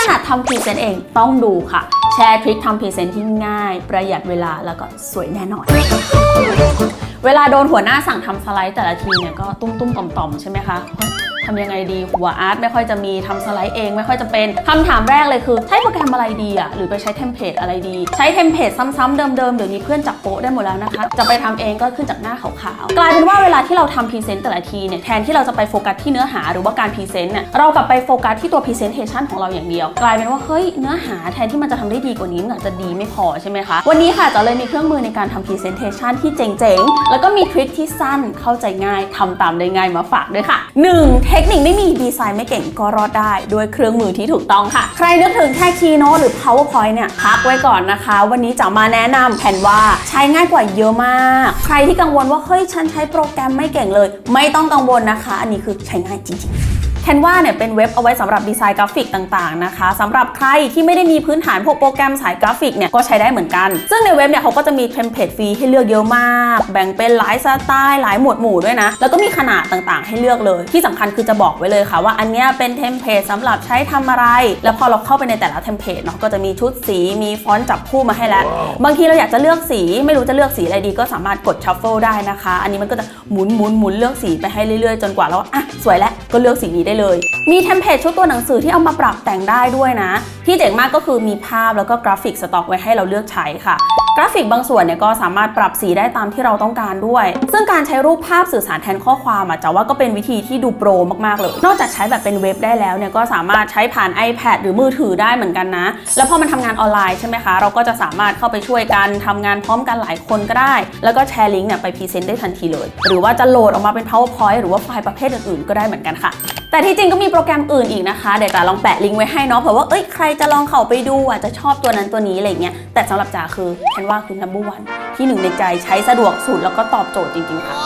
ถนัดทำพรีเซนต์เองต้องดูค่ะ แชร์ทริคทำพรีเซนต์ที่ง่าย ประหยัดเวลาแล้วก็สวยแน่นอน เวลาโดนหัวหน้าสั่งทำสไลด์แต่ละทีเนี่ยก็ตุ้มตุ้มๆต่อมๆใช่ไหมคะ ทำยังไงดีหัวอาร์ตไม่ค่อยจะมีทำสไลด์เองไม่ค่อยจะเป็นคำถามแรกเลยคือ ใช้โปรแกรมอะไรดีอะหรือไปใช้เทมเพลตอะไรดี ใช้เทมเพลตซ้ำๆเดิมๆเดี๋ยวนี้เพื่อนจับโป๊ะได้หมดแล้วนะคะ จะไปทำเองก็ขึ้นจากหน้าขาวๆกลายเป็นว่าเวลาที่เราทำพรีเซนต์แต่ละทีเนี่ยแทนที่เราจะไปโฟกัสที่เนื้อหาหรือว่าการพรีเซนต์เนี่ยเรากลับไปโฟกัสที่ตัวพรีเซนเทชันของเราอย่างเดียว กลายเป็นว่าเฮ้ยเนื้อหาแทนที่มันจะทำได้ดีกว่านี้มันอาจจะดีไม่พอใช่ไหมคะ วันนี้ค่ะจะเลยมีเครื่องมือในการทำพรีเซนเทชันที่เจ๋งๆ แล้วก็มีทริคที่สั้นเข้าใจง่ายทำตามได้ง่ายมาฝากด้วยค่ะ 1. เททคนิคไม่มีดีไซน์ไม่เก่งก็รอดได้ด้วยเครื่องมือที่ถูกต้องค่ะ ใครนึกถึงแค่ Keynote หรือ PowerPoint เนี่ยพักไว้ก่อนนะคะ วันนี้จะมาแนะนำแผนว่าใช้ง่ายกว่าเยอะมาก ใครที่กังวลว่าเฮ้ยฉันใช้โปรแกรมไม่เก่งเลย ไม่ต้องกังวลนะคะ อันนี้คือใช้ง่ายจริงๆ Canva เนี่ยเป็นเว็บเอาไว้สำหรับดีไซน์กราฟิกต่างๆนะคะสำหรับใครที่ไม่ได้มีพื้นฐานพวกโปรแกรมสายกราฟิกเนี่ยก็ใช้ได้เหมือนกัน ซึ่งในเว็บเนี่ยเขาก็จะมีเทมเพลตฟรีให้เลือกเยอะมาก แบ่งเป็นหลายสไตล์หลายหมวดหมู่ด้วยนะ แล้วก็มีขนาดต่างๆ ให้เลือกเลย ที่สำคัญคือจะบอกไว้เลยค่ะว่าอันเนี้ยเป็นเทมเพลตสำหรับใช้ทำอะไร แล้วพอเราเข้าไปในแต่ละเทมเพลตเนาะก็จะมีชุดสีมีฟอนต์จับคู่มาให้แล้ว บางทีเราอยากจะเลือกสีไม่รู้จะเลือกสีอะไรดีก็สามารถกดชัฟเฟิลได้นะคะ อันนี้มันก็จะหมุนหมุนหมุนเลือกสีไปให้เรื่อยๆ จนกว่าเราอะสวยแล้วก็เลือกสีนี้ได้เลย มีเทมเพลตชุดตัวหนังสือที่เอามาปรับแต่งได้ด้วยนะ ที่เจ๋งมากก็คือมีภาพแล้วก็กราฟิกสต็อกไว้ให้เราเลือกใช้ค่ะ กราฟิกบางส่วนเนี่ยก็สามารถปรับสีได้ตามที่เราต้องการด้วย ซึ่งการใช้รูปภาพสื่อสารแทนข้อความอะจะว่าก็เป็นวิธีที่ดูโปรมากๆเลย นอกจากใช้แบบเป็นเว็บได้แล้วเนี่ยก็สามารถใช้ผ่าน iPad หรือมือถือได้เหมือนกันนะ แล้วพอมันทำงานออนไลน์ใช่ไหมคะ เราก็จะสามารถเข้าไปช่วยกันทำงานพร้อมกันหลายคนก็ได้ แล้วก็แชร์ลิงก์เนี่ยไปพรีเซนต์ได้ทันทีเลย หรือว่าจะโหลดออกมาเป็น powerpoint หรือว่าไฟล์ประเภทอื่นๆก็ได้เหมือนกันค่ะ แต่ที่จริงก็มีโปรแกรมอื่นอีกนะคะ เดี๋ยวจ๋าลองแปะลิงก์ไว้ให้เนาะเผื่อว่าเอ้ยใครจะลองเข้าไปดูอาจจะชอบตัวนั้นตัวนี้อะไรเงี้ยแต่สำหรับจ๋าคือแคนวาคือ number one ที่หนึ่งในใจใช้สะดวกสุดแล้วก็ตอบโจทย์จริงๆค่ะ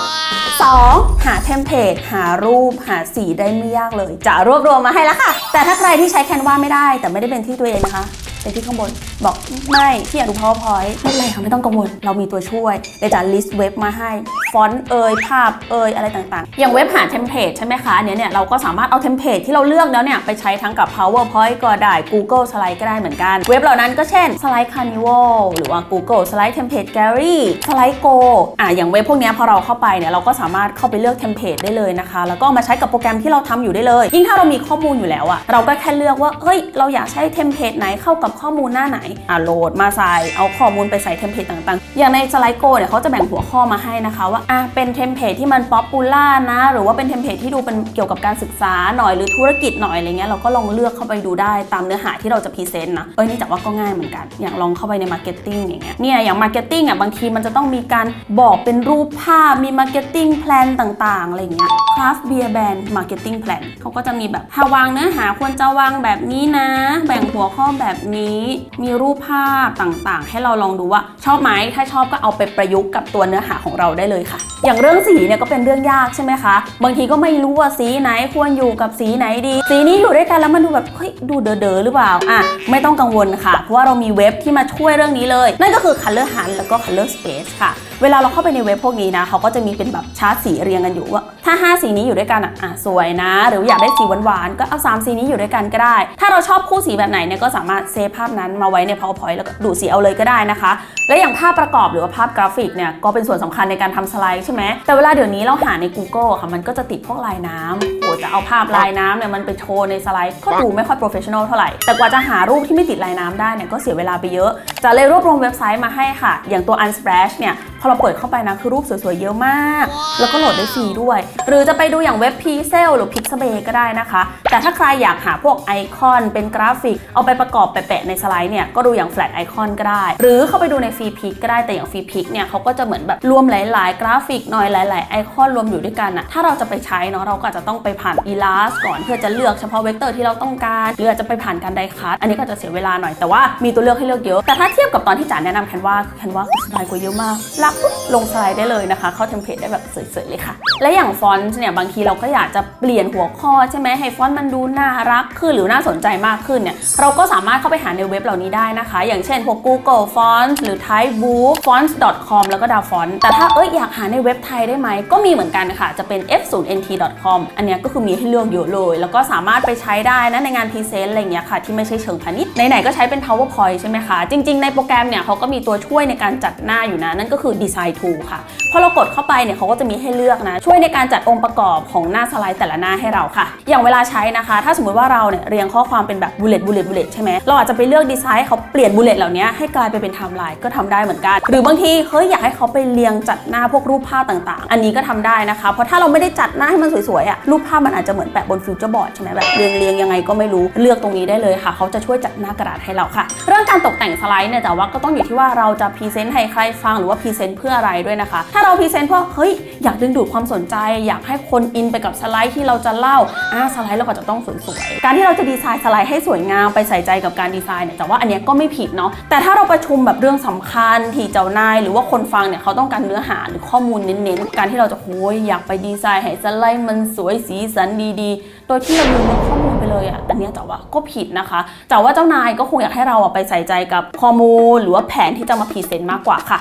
2. หาเทมเพลตหารูปหาสีได้ไม่ยากเลยจะรวบรวมมาให้แล้วค่ะ แต่ถ้าใครที่ใช้แคนวาไม่ได้ แต่ไม่ได้เป็นที่ตัวเองนะคะ เป็นที่ข้างบน บอกไม่ที่อยากดู powerpoint ไม่เป็นไรค่ะไม่ต้องกังวลเรามีตัวช่วยเดี๋ยจะ list เว็บมาให้ ฟอนต์เอ่ยภาพเอ่ยอะไรต่างๆ อย่างเว็บหาเทมเพลตใช่ไหมคะ อันนี้เนี่ยเราก็สามารถเอาเทมเพลตที่เราเลือกแล้วเนี่ย ไปใช้ทั้งกับ powerpoint ก็ได้ google slide ก็ได้เหมือนกัน เว็บเหล่านั้นก็เช่น slide carnival หรือว่า google slide template gallery slide go อะอย่างเว็บพวกนี้พอเราเข้าไปเนี่ยเราก็สามารถเข้าไปเลือกเทมเพลตได้เลยนะคะ แล้วก็มาใช้กับโปรแกรมที่เราทำอยู่ได้เลย ยิ่งถ้าเรามีข้อมูลอยู่แล้วอะเราก็แค่เลือกว่าเฮ้ยเราอยากใช้เทมเพลตไหนเข้ากับข้อมูลหน้าไหนอะโหลดมาใส่เอาข้อมูลไปใส่เทมเพลตต่างๆ อย่างใน slide go เนี่ยเขาจะแบ่งหัวข้อมาให้นะคะว่าอะเป็นเทมเพลตที่มันป๊อปปูล่านะ หรือว่าเป็นเทมเพลตที่ดูเป็นเกี่ยวกับการศึกษาหน่อยหรือธุรกิจหน่อยอะไรเงี้ยเราก็ลองเลือกเข้าไปดูได้ตามเนื้อหาที่เราจะพรีเซนต์นะเอ้ยนี่จักว่าก็ง่ายเหมือนกันอย่างลองเข้าไปในมาร์เก็ตติ้งอย่างเงี้ยเนี่ยอย่างมาร์เก็ตติ้งอะบางทีมันจะต้องมีการบอกเป็นรูปภาพมีมาร์เก็ตติ้งแพลนต่างๆอะไรเงี้ย Craft Beer Band Marketing Plan เขาก็จะมีแบบถ้าวางเนื้อหาควรจะวางแบบนี้นะ แบ่งหัวข้อแบบนี้มีรูปภาพต่างๆ ให้เราลองดูว่าชอบไหมถ้าชอบก็เอาไปประยุกต์กับตัวเนื้อหาของเราได้เลยค่ะ อย่างเรื่องสีเนี่ยก็เป็นเรื่องยากใช่ไหมคะ บางทีก็ไม่รู้ว่าสีไหนควรอยู่กับสีไหนดี สีนี้อยู่ด้วยกันแล้วมันดูแบบเฮ้ยดูเด๋อๆหรือเปล่าอะไม่ต้องกังวลค่ะ เพราะว่าเรามีเว็บที่มาช่วยเรื่องนี้เลย นั่นก็คือ Color Hunt แล้วก็ Color Space ค่ะ เวลาเราเข้าไปในเว็บพวกนี้นะเขาก็จะมีเป็นแบบชาร์ตสีเรียงกันอยู่ว่า ถ้า 5 สีนี้อยู่ด้วยกันอะอะสวยนะ หรืออยากได้สีหวานๆก็เอา 3 สีนี้อยู่ด้วยกันก็ได้ ถ้าเราชอบคู่สีแบบไหนเนี่ยก็สามารถเซฟภาพนั้นมาไว้ใน powerpoint แล้วก็ดูดสีเอาเลยก็ได้นะคะ และอย่างภาพประกอบหรือว่าภาพกราฟิกเนี่ยก็เป็นส่วนสำคัญในการทำสไลด์ใช่ไหมแต่เวลาเดี๋ยวนี้เราหาใน Google ค่ะมันก็จะติดพวกลายน้ำโอ้จะเอาภาพลายน้ำเนี่ยมันไปโชว์ในสไลด์ก็ดูไม่ค่อยโปรเฟชชั่นอลเท่าไหร่แต่กว่าจะหารูปที่ไม่ติดลายน้ำได้เนี่ยก็เสียเวลาไปเยอะ จะเลยรวบรวมเว็บไซต์มาให้ค่ะ อย่างตัว Unsplash เนี่ย อเราเปิดเข้าไปนะคือรูปสวยๆเยอะมาก แล้วก็โหลดได้ฟรีด้วย หรือจะไปดูอย่างเว็บ Pixel หรือ Pixabay ก็ได้นะคะ แต่ถ้าใครอยากหาพวกไอคอนเป็นกราฟิก เอาไปประกอบแปะๆในสไลด์เนี่ยก็ดูอย่าง Flat Icon ก็ได้ หรือเข้าไปดูใน Free Pic ก็ได้แต่อย่าง Free Pic เนี่ยเขาก็จะเหมือนแบบรวมหลาย ๆ กราฟิกหน่อยหลาย ๆ ไอคอนรวมอยู่ด้วยกันอะถ้าเราจะไปใช้เนาะเราก็อาจจะต้องไปผ่าน Elas ก่อนเพื่อจะเลือกเฉพาะเวกเตอร์ที่เราต้องการหรืออาจจะไปผ่านการไดคัสอันนี้ก็จะเสียเวลาหน่อยแต่ว่ามีตัวเลือกให้เลือกเยอะ แต่ถ้าเทียบกับตอนที่จ๋าแนะนำแคนวาคือแคนวาคือสบายกว่าเยอะมากรักปุ๊บลงสไลด์ได้เลยนะคะ เข้าเทมเพลตได้แบบสวยๆเลยค่ะ และอย่างฟอนต์เนี่ยบางทีเราก็อยากจะเปลี่ยนหัวข้อใช่ไหมให้ฟอนต์มันดูน่ารักขึ้นหรือน่าสนใจมากขึ้นเนี่ยเราก็สามารถเข้าไปหาในเว็บเหล่านี้ได้นะคะ อย่างเช่นพวก Google Fonts หรือ Typebook fonts.com แล้วก็ d a font แต่ถ้าเอ้ยอยากหาในเว็บไทยได้ไหมก็มีเหมือนกันค่ะจะเป็น f0nt.com อันนี้ก็คือมีให้เลือกเยอะเลย แล้วก็สามารถไปใช้ได้นะในงานพรีเซนต์อะไรอย่างเงี้ยค่ะที่ไม่ใช่เชิงพาณิชย์ไหนๆก็ใช้เป็น PowerPoint ใช่ไหมคะจริง ๆในโปรแกรมเนี่ยเขาก็มีตัวช่วยในการจัดหน้าอยู่นะนั่นก็คือ Design Tool ค่ะ พอเรากดเข้าไปเนี่ยเขาก็จะมีให้เลือกนะ ช่วยในการจัดองค์ประกอบของหน้าสไลด์แต่ละหน้าให้เราค่ะ อย่างเวลาใช้นะคะ ถ้าสมมติว่าเราเนี่ยเรียงข้อความเป็นแบบ bullet bullet bullet ใช่ไหมเราอาจจะไปเลือกดีไซน์เขาเปลี่ยน bullet เหล่านี้ให้กลายไปเป็นไทม์ไลน์ก็ทำได้เหมือนกัน หรือบางทีเฮ้ยอยากให้เขาไปเรียงจัดหน้าพวกรูปภาพต่างๆ อันนี้ก็ทำได้นะคะ เพราะถ้าเราไม่ได้จัดหน้าให้มันสวยๆอะรูปภาพมันอาจจะเหมือนแปะบนฟิวเจอร์บอร์ดใช่ไหมแบบเรียงเรียงๆยังไงก็ไม่รู้เลือกตรงนี้ได้เลยค่ะ เขาจะช่วยจัดหน้ากระดาษให้เราค่ะ เรื่องการตกแต่งสไลด์เนี่ยแต่ว่าก็ต้องอยู่ที่ว่าเราจะพรีเซนต์ให้ใครฟังหรือว่าพรีเซนตเพื่ออะไรด้วยนะคะ ถ้าเราพรีเซนต์เพราะเฮ้ยอยากดึงดูดความสนใจ อยากให้คนอินไปกับสไลด์ที่เราจะเล่าอ่าสไลด์เราก็จะต้องสวยๆการที่เราจะดีไซน์สไลด์ให้สวยงามไปใส่ใจกับการดีไซน์เนี่ยแต่ว่าอันเนี้ยก็ไม่ผิดเนาะแต่ถ้าเราประชุมแบบเรื่องสำคัญที่เจ้านายหรือว่าคนฟังเนี่ยเขาต้องการเนื้อหาหรือข้อมูลเน้นๆ การที่เราจะโอ้ยอยากไปดีไซน์ให้สไลด์มันสวยสีสันดีๆ โดยที่เราลืมเรื่องข้อมูล เลยอะอันเนี้จ๋าว่าก็ผิดนะคะจ๋าว่าเจ้านายก็คงอยากให้เราอะไปใส่ใจกับข้อมูล หรือว่าแผนที่จะมาพรีเซนต์มากกว่าค่ะ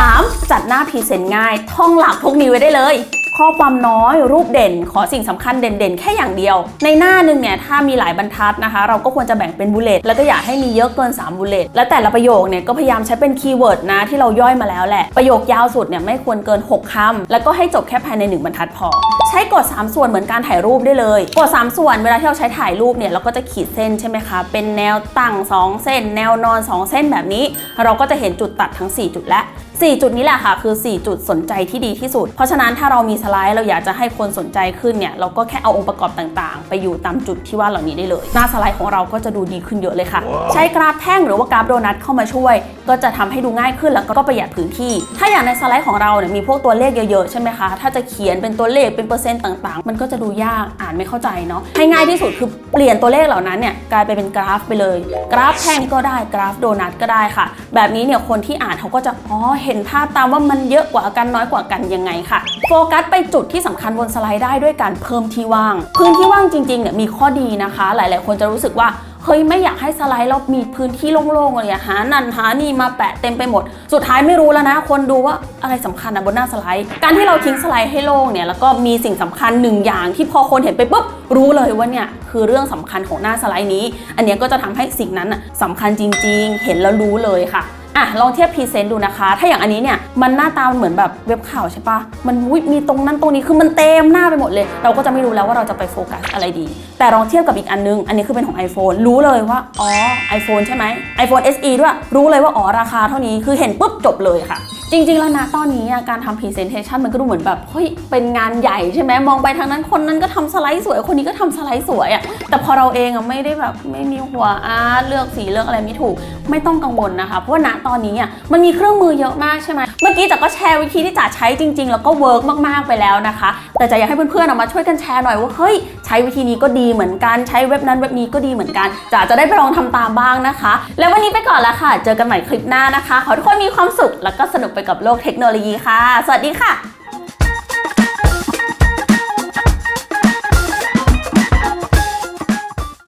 3. จัดหน้าพรีเซนต์ง่าย ท่องหลักพวกนี้ไว้ได้เลย ข้อความน้อยรูปเด่น ขอสิ่งสำคัญเด่นๆ แค่อย่างเดียว ในหน้าหนึ่งเนี่ยถ้ามีหลายบรรทัดนะคะ เราก็ควรจะแบ่งเป็นบุลเลตแล้วก็อย่าให้มีเยอะเกิน 3บุลเลตและแต่ละประโยคเนี่ยก็พยายามใช้เป็นคีย์เวิร์ดนะที่เราย่อยมาแล้วแหละ ประโยคยาวสุดเนี่ยไม่ควรเกิน 6คำแล้วก็ให้จบแค่ภายใน 1 บรรทัดพอ ใช้กด 3 ส่วนเหมือนการถ่ายรูปได้เลยกด 3 ส่วนเวลาที่เราใช้ถ่ายรูปเนี่ยเราก็จะขีดเส้นใช่ไหมคะเป็นแนวตั้ง 2 เส้น แนวนอน 2 เส้นแบบนี้ เราก็จะเห็นจุดตัดทั้ง 4 จุดและ 4 จุดนี้แหละค่ะ คือ 4 จุดสนใจที่ดีที่สุด เพราะฉะนั้นถ้าเรามีสไลด์เราอยากจะให้คนสนใจขึ้นเนี่ยเราก็แค่เอาองค์ประกอบต่างๆ ไปอยู่ตามจุดที่ว่าเหล่านี้ได้เลย หน้าสไลด์ของเราก็จะดูดีขึ้นเยอะเลยค่ะ ใช้กราฟแท่งหรือว่ากราฟโดนัทเข้ามาช่วย ก็จะทำให้ดูง่ายขึ้นแล้วก็ประหยัดพื้นที่ ถ้าอย่างในสไลด์ของเราเนี่ยมีพวกตัวเลขเยอะๆใช่ไหมคะถ้าจะเขียนเป็นตัวเลขเป็นเปอร์เซ็นต์ต่างๆ มันก็จะดูยากอ่านไม่เข้าใจเนาะให้ง่ายที่สุดคือเปลี่ยนตัวเลขเหล่านั้นเนี่ยกลายไปเป็นกราฟไปเลย กราฟแท่งก็ได้กราฟโดนัทก็ได้ค่ะ แบบนี้เนี่ยคนที่อ่านเขาก็จะอ๋อเห็นภาพตามว่ามันเยอะกว่ากันน้อยกว่ากันยังไงค่ะ โฟกัสไปจุดที่สำคัญบนสไลด์ได้ด้วยการเพิ่มที่ว่าง พื้นที่ว่างจริงๆเนี่ยมีข้อดีนะคะ หลายๆ คนจะรู้สึกว่าเฮ้ยไม่อยากให้สไลด์เรามีพื้นที่โล่งๆเลยหานั่นหานี่มาแปะเต็มไปหมด สุดท้ายไม่รู้แล้วนะ คนดูว่าอะไรสำคัญนะบนหน้าสไลด์ การที่เราทิ้งสไลด์ให้โล่งเนี่ยแล้วก็มีสิ่งสำคัญหนึ่งอย่างที่พอคนเห็นไปปุ๊บรู้เลยว่าเนี่ยคือเรื่องสำคัญของหน้าสไลด์นี้ อันนี้ก็จะทำให้สิ่งนั้นน่ะสำคัญจริง ๆ เห็นแล้วรู้เลยค่ะ อะลองเทียบพรีเซนต์ดูนะคะ ถ้าอย่างอันนี้เนี่ยมันหน้าตามันเหมือนแบบเว็บข่าวใช่ปะมันอุ๊ยมีตรงนั้นตรงนี้คือมันเต็มหน้าไปหมดเลย เราก็จะไม่รู้แล้วว่าเราจะไปโฟกัสอะไรดี แต่ลองเทียบกับอีกอันนึง อันนี้คือเป็นของ iPhone รู้เลยว่าอ๋อ iPhone ใช่ไหม iPhone SE ด้วยรู้เลยว่าอ๋อราคาเท่านี้คือเห็นปุ๊บจบเลยค่ะ จริงๆ แล้วนะตอนนี้การทำพรีเซนเทชันมันก็ดูเหมือนแบบเฮ้ยเป็นงานใหญ่ใช่ไหมมองไปทางนั้นคนนั้นก็ทำสไลด์สวย คนนี้ก็ทำสไลด์สวยอะแต่พอเราเองอะไม่ได้แบบไม่มีหัวอาร์ตเลือกสีเลือกอะไรไม่ถูก ไม่ต้องกังวลนะคะ เพราะว่าณตอนนี้อะมันมีเครื่องมือเยอะมากใช่ไหมเมื่อกี้จ๋าก็แชร์วิธีที่จ๋าใช้จริง ๆ แล้วก็เวิร์กมากๆไปแล้วนะคะ แต่จ๋าอยากให้เพื่อนๆเอามาช่วยกันแชร์หน่อยว่าเฮ้ยใช้วิธีนี้ก็ดีเหมือนกันใช้เว็บนั้นเว็บนี้ก็ดีเหมือนกันจ๋าจะได้ไปลองทำตามบ้างนะคะ แล้ววันนี้ไปก่อนละค่ะ เจอกันใหม่คลิปหน้านะคะ ขอทุกคนมีความสุขแล้วก็สนุกไปกับโลกเทคโนโลยีค่ะ สวัสดีค่ะ